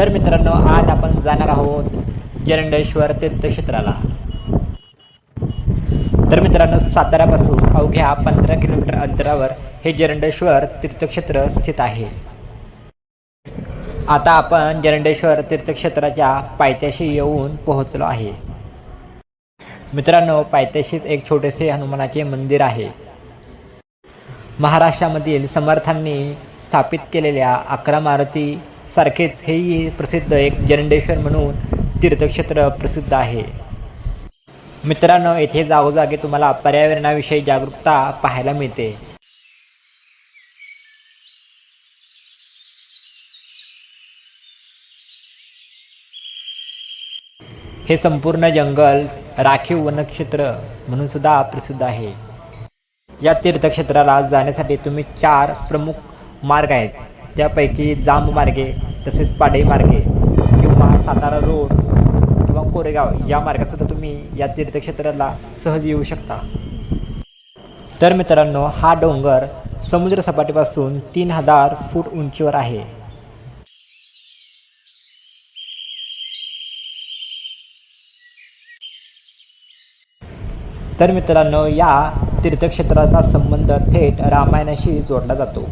तर मित्रांनो आज आपण जाणार आहोत जरंडेश्वर तीर्थक्षेत्राला. तर मित्रांनो साताऱ्यापासून अवघ्या पंधरा किलोमीटर अंतरावर हे जरंडेश्वर तीर्थक्षेत्र स्थित आहे. आता आपण जरंडेश्वर तीर्थक्षेत्राच्या पायथ्याशी येऊन पोहोचलो आहे. मित्रांनो पायथ्याशीच एक छोटेसे हनुमानाचे मंदिर आहे. महाराष्ट्रामधील समर्थांनी स्थापित केलेल्या अकरा मारुती सारखेच हेही प्रसिद्ध एक जरंडेश्वर म्हणून तीर्थक्षेत्र प्रसिद्ध आहे. मित्रांनो येथे जागोजागी तुम्हाला पर्यावरणाविषयी जागरूकता पाहायला मिळते. हे संपूर्ण जंगल राखीव वनक्षेत्र म्हणून सुद्धा प्रसिद्ध आहे. या तीर्थक्षेत्राला जाण्यासाठी तुम्ही चार प्रमुख मार्ग आहेत. त्यापैकी जांब मार्गे तसेच पाडे मार्गे किंवा सातारा रोड किंवा कोरेगाव या मार्गासुद्धा तुम्ही या तीर्थक्षेत्राला सहज येऊ शकता. तर मित्रांनो हा डोंगर समुद्रसपाटीपासून तीन हजार फूट उंचीवर आहे. तर मित्रांनो या तीर्थक्षेत्राचा संबंध थेट रामायणाशी जोडला जातो.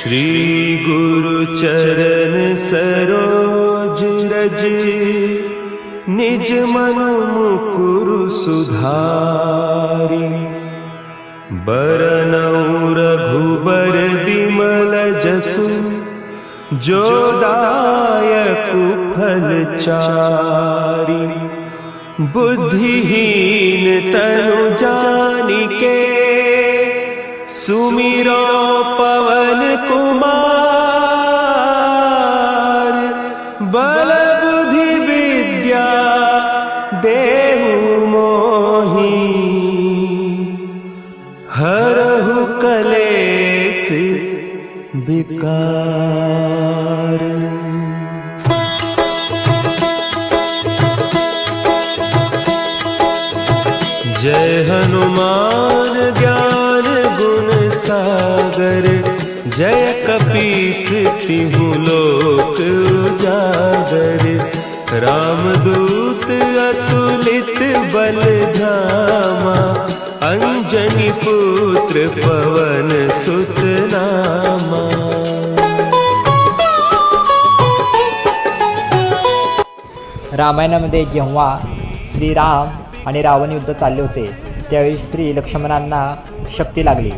श्री गुरु चरण सरोज रज निज मन मुकुरु सुधारि। बरनौ रघुबर बिमल जसु जो दायकु फल चारि। बुद्धिहीन तनु जानिके सुमिरो पवन कुमार बल बुद्धि विद्या देहु मोहि। हरहु कलेस विकार। रामदूत अतुलित बलधामा अंजनी पुत्र पवन सुतनामा। रामायणामध्ये जेव्हा श्रीराम आणि रावण युद्ध चालले होते त्यावेळी श्री लक्ष्मणांना शक्ती लागली.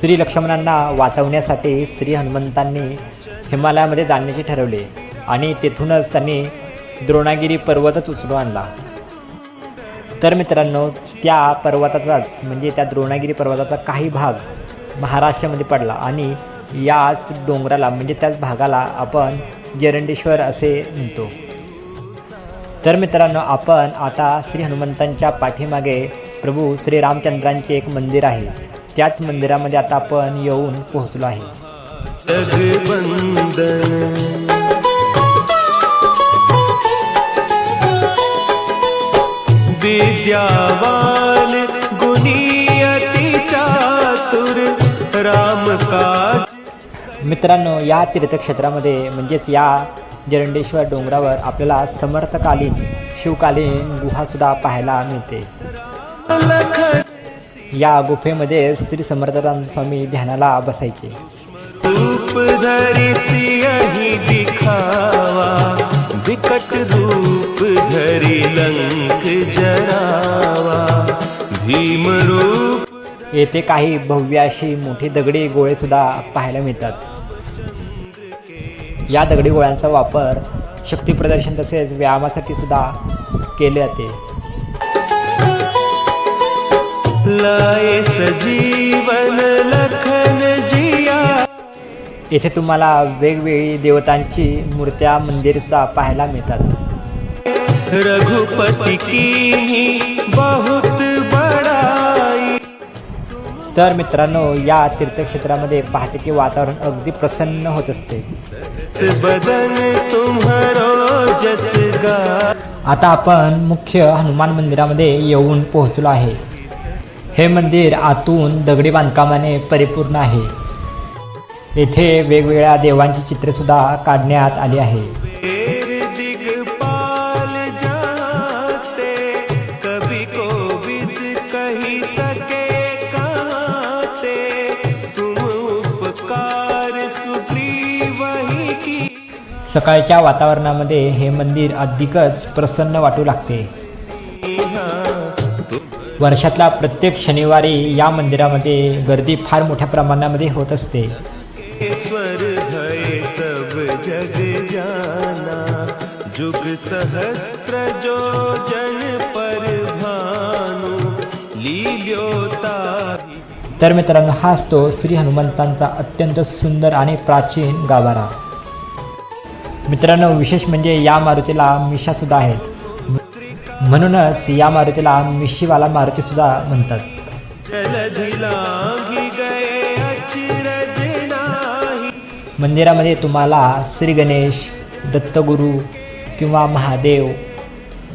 श्री लक्ष्मणांना वाचवण्यासाठी श्री हनुमंतांनी हिमालयामध्ये जाण्याचे ठरवले. आणि तेथूनच त्यांनी द्रोणागिरी पर्वतच उचलून आणला. तर मित्रांनो त्या पर्वताचाच म्हणजे त्या द्रोणागिरी पर्वताचा काही भाग महाराष्ट्रामध्ये पडला आणि याच डोंगराला म्हणजे त्याच भागाला आपण जरंडेश्वर असे म्हणतो. तर मित्रांनो आपण आता श्री हनुमंतांच्या पाठीमागे प्रभू श्री रामचंद्रांचे एक मंदिर आहे. त्याच मंदिरामध्ये आता आपण येऊन पोहोचलो आहे. विद्यावान गुणियति चातुर राम काज मित्रांनो या तीर्थक्षेत्रामध्ये म्हणजेच या जरंडेश्वर डोंगरावर आपल्याला समर्थकालीन शिवकालीन गुहासुद्धा पाहायला मिळते. या गुफेमध्ये श्री समर्थराम स्वामी ध्यानाला बसायचे. दिखावा विकट रूप धरि लंक येथे काही भव्य अशी मोठी दगडी गोळेसुद्धा पाहायला मिळतात. या दगडी गोळ्यांचा वापर शक्ती प्रदर्शन तसेच व्यायामासाठी सुद्धा केले जाते. येथे तुम्हाला वेगवेगळी देवतांची मूर्त्या मंदिरे सुद्धा पाहायला मिळतात. रघुपति की बहुत तर मित्रांनो या तीर्थक्षेत्रामध्ये पहाटेचे वातावरण अगदी प्रसन्न होत असते. आता आपण मुख्य हनुमान मंदिरामध्ये येऊन पोहोचलो आहे. हे मंदिर आतून दगडी बांधकामाने परिपूर्ण आहे. येथे वेगवेगळ्या देवांची चित्रेसुद्धा काढण्यात आली आहे. सकाळच्या वातावरणामध्ये हे मंदिर अधिकच प्रसन्न वाटू लागते. वर्षातला प्रत्येक शनिवारी या मंदिरामध्ये गर्दी फार मोठ्या प्रमाणामध्ये होत असते. ईश्वर सब जग जाना जुग सहस्त्र जो जन पर भानु लील्योता तर। मित्रांनो हा असतो श्री हनुमंतांचा अत्यंत सुंदर आणि प्राचीन गाभारा. मित्रांनो विशेष म्हणजे या मारुतीला मिशासुद्धा आहेत. म्हणूनच या मारुतीला मिशीवाला मारुतीसुद्धा म्हणतात. मंदिरामध्ये तुम्हाला श्री गणेश दत्तगुरू किंवा महादेव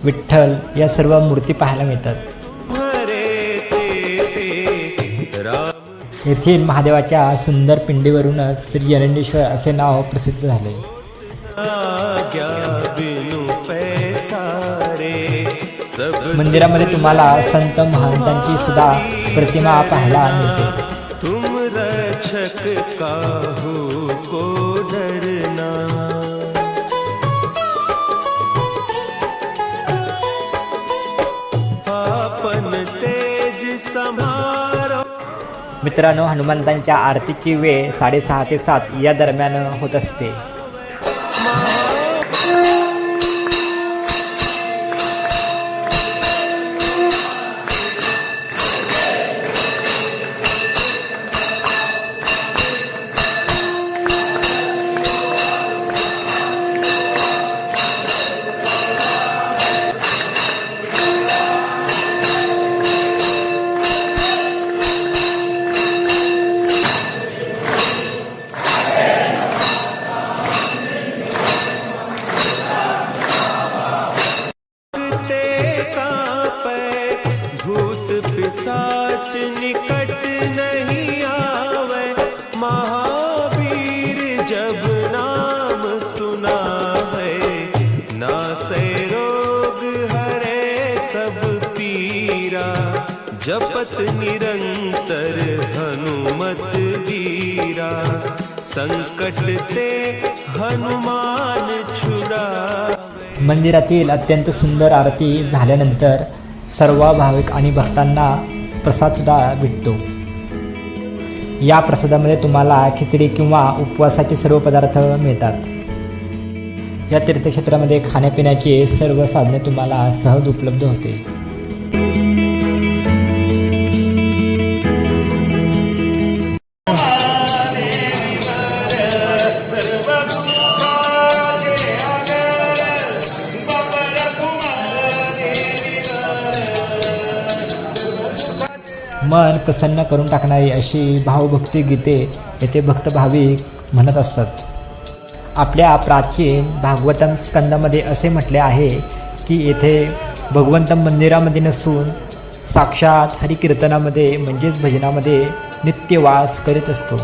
विठ्ठल या सर्व मूर्ती पाहायला मिळतात. येथील महादेवाच्या सुंदर पिंडीवरूनच श्री अनंडेश्वर असे नाव प्रसिद्ध झाले. मंदिरामध्ये तुम्हाला संत महंतांची सुद्धा प्रतिमा पाहायला मिळते. तुम रक्षक काहू को डरना. मित्रांनो हनुमंतांच्या आरतीची वेळ साडेसहा ते सात या दरम्यान होत असते. जपत निरंतर हनुमत वीरा संकट ते हनुमान छुड़ा मंदिरातील अत्यंत सुंदर आरती झाल्यानंतर सर्व भाविक आणि भक्तांना प्रसादसुद्धा भेटतो. या प्रसादामध्ये तुम्हाला खिचडी किंवा उपवासाचे सर्व पदार्थ मिळतात. या तीर्थक्षेत्रामध्ये खाण्यापिण्याची सर्व साधने तुम्हाला सहज उपलब्ध होते मन प्रसन्न करून टाकणारी अशी भावभक्ती गीते येथे भक्त भाविक म्हणत असतात आपल्या प्राचीन भागवतम स्कंदामध्ये असे म्हटले आहे की येथे भगवंत मंदिरामध्ये नसून साक्षात हरिकीर्तनामध्ये म्हणजेच भजनामध्ये नित्यवास करीत असतो.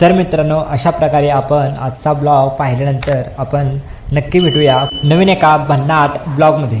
तर मित्रांनो अशा प्रकारे आपण आजचा ब्लॉग पाहिल्यानंतर आपण नक्की भेटूया नवीन एका भन्नाट ब्लॉगमध्ये.